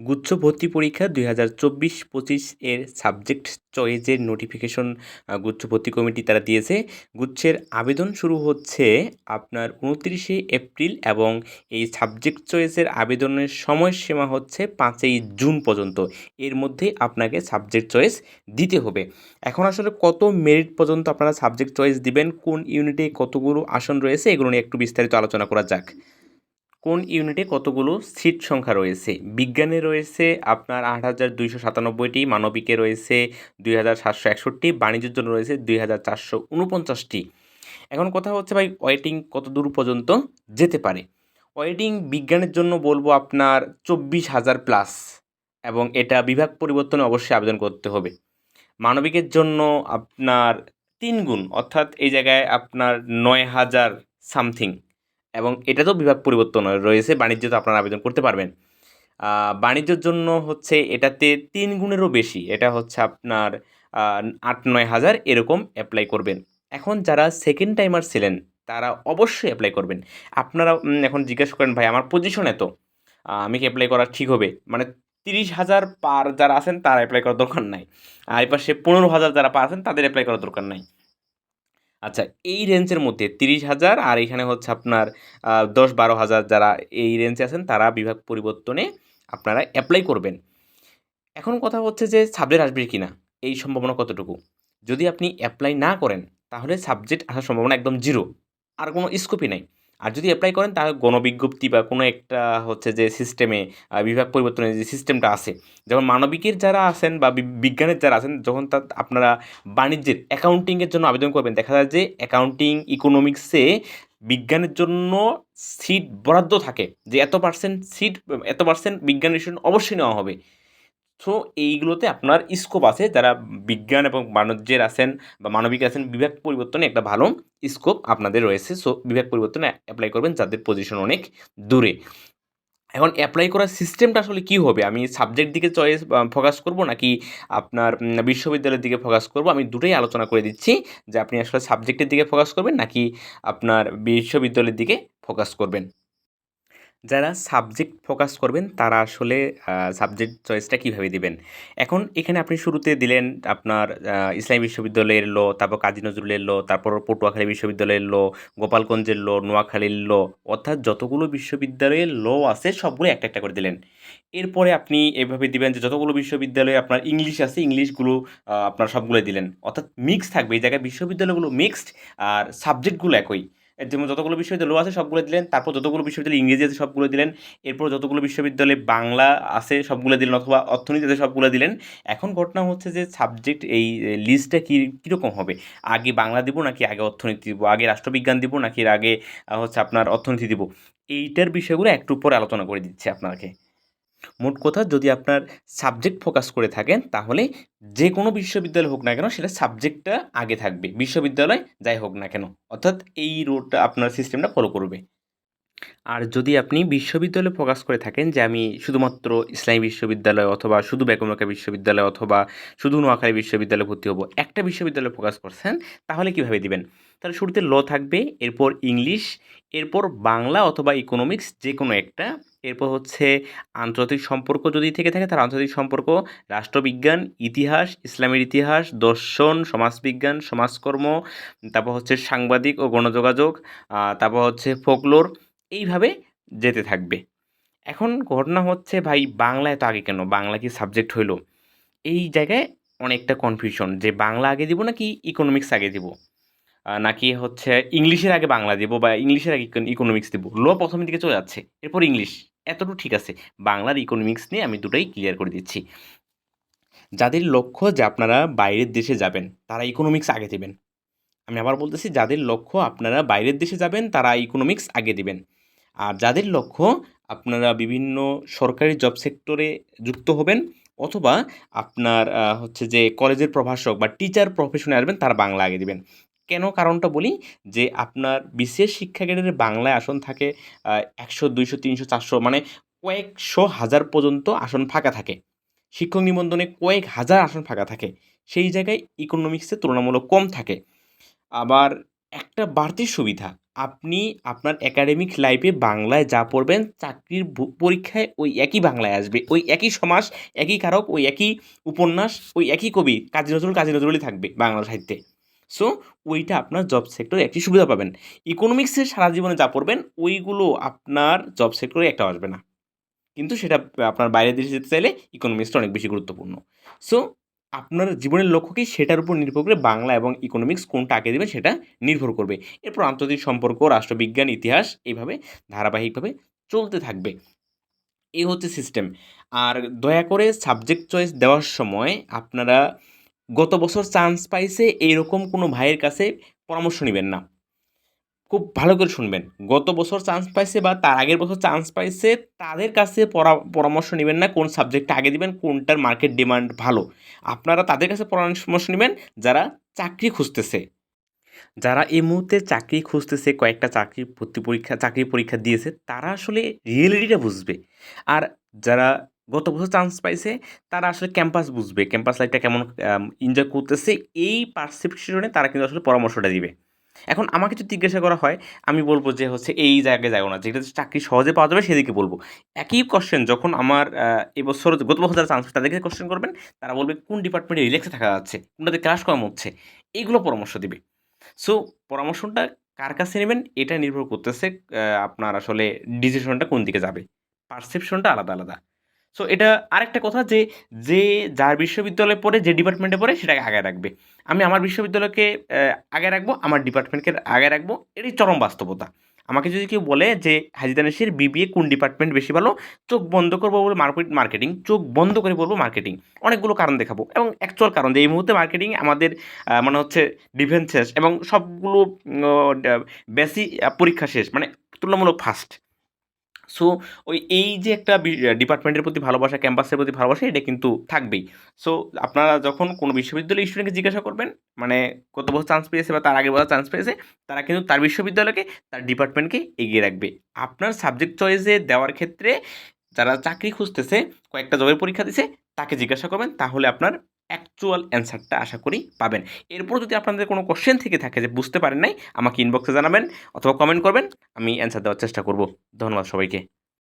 গুচ্ছ ভর্তি পরীক্ষা দুই হাজার চব্বিশ পঁচিশ এর সাবজেক্ট চয়েসের নোটিফিকেশন গুচ্ছ ভর্তি কমিটি তারা দিয়েছে। গুচ্ছের আবেদন শুরু হচ্ছে আপনার উনত্রিশে এপ্রিল এবং এই সাবজেক্ট চয়েসের আবেদনের সময়সীমা হচ্ছে পাঁচই জুন পর্যন্ত। এর মধ্যে আপনাকে সাবজেক্ট চয়েস দিতে হবে। এখন আসলে কত মেরিট পর্যন্ত আপনারা সাবজেক্ট চয়েস দিবেন, কোন ইউনিটে কতগুলো আসন রয়েছে, এগুলো নিয়ে একটু বিস্তারিত আলোচনা করা যাক। কোন ইউনিটে কতগুলো সিট সংখ্যা রয়েছে? বিজ্ঞানে রয়েছে আপনার আট হাজার দুইশো সাতানব্বইটি, মানবিকে রয়েছে দুই হাজার সাতশো একষট্টি, বাণিজ্যের জন্য রয়েছে দুই হাজার চারশো উনপঞ্চাশটি। এখন কথা হচ্ছে ভাই ওয়েটিং কত দূর পর্যন্ত যেতে পারে? ওয়েটিং বিজ্ঞানের জন্য বলব আপনার চব্বিশ হাজার প্লাস, এবং এটা বিভাগ পরিবর্তনে অবশ্যই আবেদন করতে হবে। মানবিকের জন্য আপনার তিন গুণ অর্থাৎ এই জায়গায় আপনার নয় হাজার সামথিং। এবং এটাতেও বিভাগ পরিবর্তন রয়েছে, বাণিজ্যতে আপনারা আবেদন করতে পারবেন। বাণিজ্যর জন্য হচ্ছে এটাতে তিন গুণেরও বেশি, এটা হচ্ছে আপনার আট নয় হাজার এরকম অ্যাপ্লাই করবেন। এখন যারা সেকেন্ড টাইমার ছিলেন, তারা অবশ্যই অ্যাপ্লাই করবেন। আপনারা এখন জিজ্ঞেস করেন, ভাই, আমার পজিশন এত? আমি কি অ্যাপ্লাই করা ঠিক হবে? মানে তিরিশ হাজার পার যারা আছেন, তারা অ্যাপ্লাই করার দরকার নাই। আর সে পনেরো হাজার যারা পা আছেন, তাদের অ্যাপ্লাই করার দরকার নাই। আচ্ছা এই রেঞ্জের মধ্যে তিরিশ হাজার আর এখানে হচ্ছে আপনার দশ বারো হাজার যারা এই রেঞ্জে আছেন, তারা বিভাগ পরিবর্তনে আপনারা অ্যাপ্লাই করবেন। এখন কথা হচ্ছে যে সাবজেক্ট আসবে কি না এই সম্ভাবনা কতটুকু? যদি আপনি অ্যাপ্লাই না করেন, তাহলে সাবজেক্ট আসার সম্ভাবনা একদম জিরো আর কোনো স্কোপই নাই। আর যদি অ্যাপ্লাই করেন তাহলে গণবিজ্ঞপ্তি বা কোনো একটা হচ্ছে যে সিস্টেমে বিভাগ পরিবর্তনের যে সিস্টেমটা আছে, যেমন মানবিকের যারা আছেন বা বিজ্ঞানের যারা আছেন, যখন তা, আপনারা বাণিজ্যের অ্যাকাউন্টিংয়ের জন্য আবেদন করবেন, দেখা যায় যে অ্যাকাউন্টিং ইকোনমিক্সে বিজ্ঞানের জন্য সিট বরাদ্দ থাকে, যে এত পার্সেন্ট সিট এত পার্সেন্ট বিজ্ঞান বিষয় অবশ্যই নেওয়া হবে। সো এইগুলোতে আপনার স্কোপ আছে। যারা বিজ্ঞান এবং বাণিজ্যের আছেন বা মানবিক আছেন, বিভাগ পরিবর্তনে একটা ভালো স্কোপ আপনাদের রয়েছে। সো বিভাগ পরিবর্তনে অ্যাপ্লাই করবেন যাদের পজিশন অনেক দূরে। এখন অ্যাপ্লাই করার সিস্টেমটা আসলে কী হবে? আমি সাবজেক্ট দিকে চয়েস ফোকাস করব নাকি আপনার বিশ্ববিদ্যালয়ের দিকে ফোকাস করব? আমি দুটোই আলোচনা করে দিচ্ছি যে আপনি আসলে সাবজেক্টের দিকে ফোকাস করবেন নাকি আপনার বিশ্ববিদ্যালয়ের দিকে ফোকাস করবেন। যারা সাবজেক্ট ফোকাস করবেন, তারা আসলে সাবজেক্ট চয়েসটা কীভাবে দিবেন? এখন এখানে আপনি শুরুতে দিলেন আপনার ইসলামী বিশ্ববিদ্যালয়ের ল তারপর কাজী নজরুলের ল তারপর পটুয়াখালী বিশ্ববিদ্যালয়ের ল গোপালগঞ্জের ল নোয়াখালীর ল অর্থাৎ যতগুলো বিশ্ববিদ্যালয়ের ল আছে, সবগুলো একটা একটা করে দিলেন। এরপরে আপনি এভাবে দিবেন যে যতগুলো বিশ্ববিদ্যালয়ে আপনার ইংলিশ আছে ইংলিশগুলো আপনার সবগুলো দিলেন। অর্থাৎ মিক্স থাকবে। এই জায়গায় বিশ্ববিদ্যালয়গুলো মিক্সড আর সাবজেক্টগুলো একই। যেমন যতগুলো বিশ্ববিদ্যালয় আছে, সবগুলো দিলেন। তারপর যতগুলো বিশ্ববিদ্যালয় ইংরেজি আছে, সবগুলো দিলেন। এরপর যতগুলো বিশ্ববিদ্যালয়ে বাংলা আছে, সবগুলো দিলেন অথবা অর্থনীতি আছে, সবগুলো দিলেন। এখন ঘটনা হচ্ছে যে সাবজেক্ট এই লিস্টটা কী, কীরকম হবে? আগে বাংলা দিব নাকি আগে অর্থনীতি দিব? আগে রাষ্ট্রবিজ্ঞান দিব নাকি এর আগে হচ্ছে আপনার অর্থনীতি দিব? এইটার বিষয়গুলো একটু পরে আলোচনা করে দিচ্ছে আপনাকে। মোট কথা যদি আপনার সাবজেক্ট ফোকাস করে থাকেন, তাহলে যে কোনো বিশ্ববিদ্যালয় হোক না কেন সেটা সাবজেক্টটা আগে থাকবে। বিশ্ববিদ্যালয় যাই হোক না কেন, অর্থাৎ এই রোডটা আপনার সিস্টেমটা ফলো করবে। আর যদি আপনি বিশ্ববিদ্যালয়ে ফোকাস করে থাকেন যে আমি শুধুমাত্র ইসলামী বিশ্ববিদ্যালয় অথবা শুধু বেগমকা বিশ্ববিদ্যালয় অথবা শুধু নোয়াখালী বিশ্ববিদ্যালয়ে ভর্তি হব, একটা বিশ্ববিদ্যালয়ে ফোকাস করছেন, তাহলে কীভাবে দিবেন? তাহলে শুরুতে ল থাকবে, এরপর ইংলিশ, এরপর বাংলা অথবা ইকোনমিক্স যে কোনো একটা, এরপর হচ্ছে আন্তর্জাতিক সম্পর্ক যদি থেকে থাকে তার আন্তর্জাতিক সম্পর্ক, রাষ্ট্রবিজ্ঞান, ইতিহাস, ইসলামের ইতিহাস, দর্শন, সমাজবিজ্ঞান, সমাজকর্ম, তারপর হচ্ছে সাংবাদিক ও গণযোগাযোগ তারপর হচ্ছে ফোকলোর এইভাবে যেতে থাকবে। এখন ঘটনা হচ্ছে ভাই বাংলায় তো আগে কেন? বাংলা কি সাবজেক্ট হইল? এই জায়গায় অনেকটা কনফিউশন যে বাংলা আগে দিব নাকি ইকোনমিক্স আগে দিব? নাকি হচ্ছে ইংলিশের আগে বাংলা দিব বা ইংলিশের আগে ইকোনমিক্স দিব? ল প্রথমের দিকে চলে যাচ্ছে, এরপর ইংলিশ। এতটুকু ঠিক আছে, বাংলার ইকোনমিক্স নিয়ে আমি দুটোই ক্লিয়ার করে দিচ্ছি। যাদের লক্ষ্য যে আপনারা বাইরের দেশে যাবেন, তারা ইকোনমিক্স আগে দেবেন। আমি আবার বলতেছি, যাদের লক্ষ্য আপনারা বাইরের দেশে যাবেন, তারা ইকোনমিক্স আগে দেবেন। আর যাদের লক্ষ্য আপনারা বিভিন্ন সরকারি জব সেক্টরে যুক্ত হবেন, অথবা আপনার হচ্ছে যে কলেজের প্রভাষক বা টিচার প্রফেশনে আসবেন, তারা বাংলা আগে দিবেন। কেন কারণটা বলি? যে আপনার বিশেষ শিক্ষা গ্রেডের বাংলায় আসন থাকে একশো, দুইশো, তিনশো, চারশো মানে কয়েকশো হাজার পর্যন্ত আসন ফাঁকা থাকে। শিক্ষক নিবন্ধনে কয়েক হাজার আসন ফাঁকা থাকে। সেই জায়গায় ইকোনমিক্সে তুলনামূলক কম থাকে। আবার একটা বাড়তি সুবিধা, আপনি আপনার একাডেমিক লাইফে বাংলায় যা পড়বেন, চাকরির পরীক্ষায় ওই একই বাংলায় আসবে। ওই একই সমাস, একই কারক, ওই একই উপন্যাস, ওই একই কবি, কাজী নজরুল, কাজী নজরুলই থাকবে বাংলা সাহিত্যে। সো ওইটা আপনার জব সেক্টরে একটি সুবিধা পাবেন। ইকোনমিক্সের সারা জীবনে যা পড়বেন, ওইগুলো আপনার জব সেক্টরে একটা আসবে না। কিন্তু সেটা আপনার বাইরের দেশে যেতে চাইলে ইকোনমিক্সটা অনেক বেশি গুরুত্বপূর্ণ। সো আপনার জীবনের লক্ষ্য কি সেটার উপর নির্ভর করে বাংলা এবং ইকোনমিক্স কোনটা আগে দেবে সেটা নির্ভর করবে। এরপর আন্তর্জাতিক সম্পর্ক, রাষ্ট্রবিজ্ঞান, ইতিহাস এইভাবে ধারাবাহিকভাবে চলতে থাকবে। এই হচ্ছে সিস্টেম আর দয়া করে সাবজেক্ট চয়েস দেওয়ার সময় আপনারা গত বছর চান্স পাইছে এইরকম কোনো ভাইয়ের কাছে পরামর্শ নেবেন না। খুব ভালো করে শুনবেন। গত বছর চান্স পাইছে বা তার আগের বছর চান্স পাইছে, তাদের কাছে পরামর্শ নেবেন না কোন সাবজেক্টটা আগে দিবেন, কোনটার মার্কেট ডিমান্ড ভালো। আপনারা তাদের কাছে পরামর্শ নেবেন যারা চাকরি খুঁজতেছে। যারা এই মুহূর্তে চাকরি খুঁজতেছে, কয়েকটা চাকরি ভর্তি পরীক্ষা, চাকরি পরীক্ষা দিয়েছে, তারা আসলে রিয়েলিটিটা বুঝবে। আর যারা গত বছর চান্স পাইছে, তারা আসলে ক্যাম্পাস বুঝবে। ক্যাম্পাস লাইফটা কেমন এনজয় করতেছে। এই পারসেপশনে তারা কিন্তু আসলে পরামর্শটা দিবে। এখন আমাকে যদি জিজ্ঞাসা করা হয়, আমি বলব যে হচ্ছে এই জায়গায় যাব না। যেটা চাকরি সহজে পাওয়া যাবে সেদিকে বলব। একই কোশ্চেন যখন আমার এবছর গত বছর যারা চান্স তাদেরকে কোশ্চেন করবেন, তারা বলবে কোন ডিপার্টমেন্টে রিল্যাক্সে থাকা যাচ্ছে, কোনটাতে ক্লাস কম হচ্ছে এইগুলো পরামর্শ দিবে। সো পরামর্শটা কার কাছে নেবেন, এটা নির্ভর করতেছে আপনার আসলে ডিসিশনটা কোন দিকে যাবে। পারসেপশনটা আলাদা আলাদা। সো এটা আরেকটা কথা যে যে যার বিশ্ববিদ্যালয়ে পড়ে, যে ডিপার্টমেন্টে পড়ে, সেটাকে আগে রাখবে। আমি আমার বিশ্ববিদ্যালয়কে আগে রাখব, আমার ডিপার্টমেন্টকে আগে রাখব, এটাই চরম বাস্তবতা। আমাকে যদি কেউ বলে যে হাজিদানেশের বিবিএ কোন ডিপার্টমেন্ট বেশি ভালো? চোখ বন্ধ করব বলে মার্কেট মার্কেটিং চোখ বন্ধ করে বলব মার্কেটিং অনেকগুলো কারণ দেখাবো এবং অ্যাকচুয়াল কারণ যে, এই মুহূর্তে মার্কেটিং আমাদের মানে হচ্ছে ডিফেন্স শেষ এবং সবগুলো বেশি পরীক্ষা শেষ মানে তুলনামূলক ফার্স্ট সো ওই এই যে একটা ডিপার্টমেন্টের প্রতি ভালোবাসা ক্যাম্পাসের প্রতি ভালোবাসা, এটা কিন্তু থাকবেই। সো আপনারা যখন কোনো বিশ্ববিদ্যালয়ের স্টুডেন্টকে জিজ্ঞাসা করবেন মানে কত বছর চান্স পেয়েছে বা তার আগে বছর চান্স পেয়েছে, তারা কিন্তু তার বিশ্ববিদ্যালয়কে, তার ডিপার্টমেন্টকে এগিয়ে রাখবে। আপনার সাবজেক্ট চয়েসে দেওয়ার ক্ষেত্রে যারা চাকরি খুঁজতেছে, কয়েকটা জবের পরীক্ষা দিছে, তাকে জিজ্ঞাসা করবেন, তাহলে আপনার অ্যাকচুয়াল অ্যান্সারটা আশা করি পাবেন। এরপর যদি আপনাদের কোনো কোশ্চেন থেকে থাকে যে বুঝতে পারেন নাই, আমাকে ইনবক্সে জানাবেন অথবা কমেন্ট করবেন, আমি অ্যান্সার দেওয়ার চেষ্টা করব। ধন্যবাদ সবাইকে।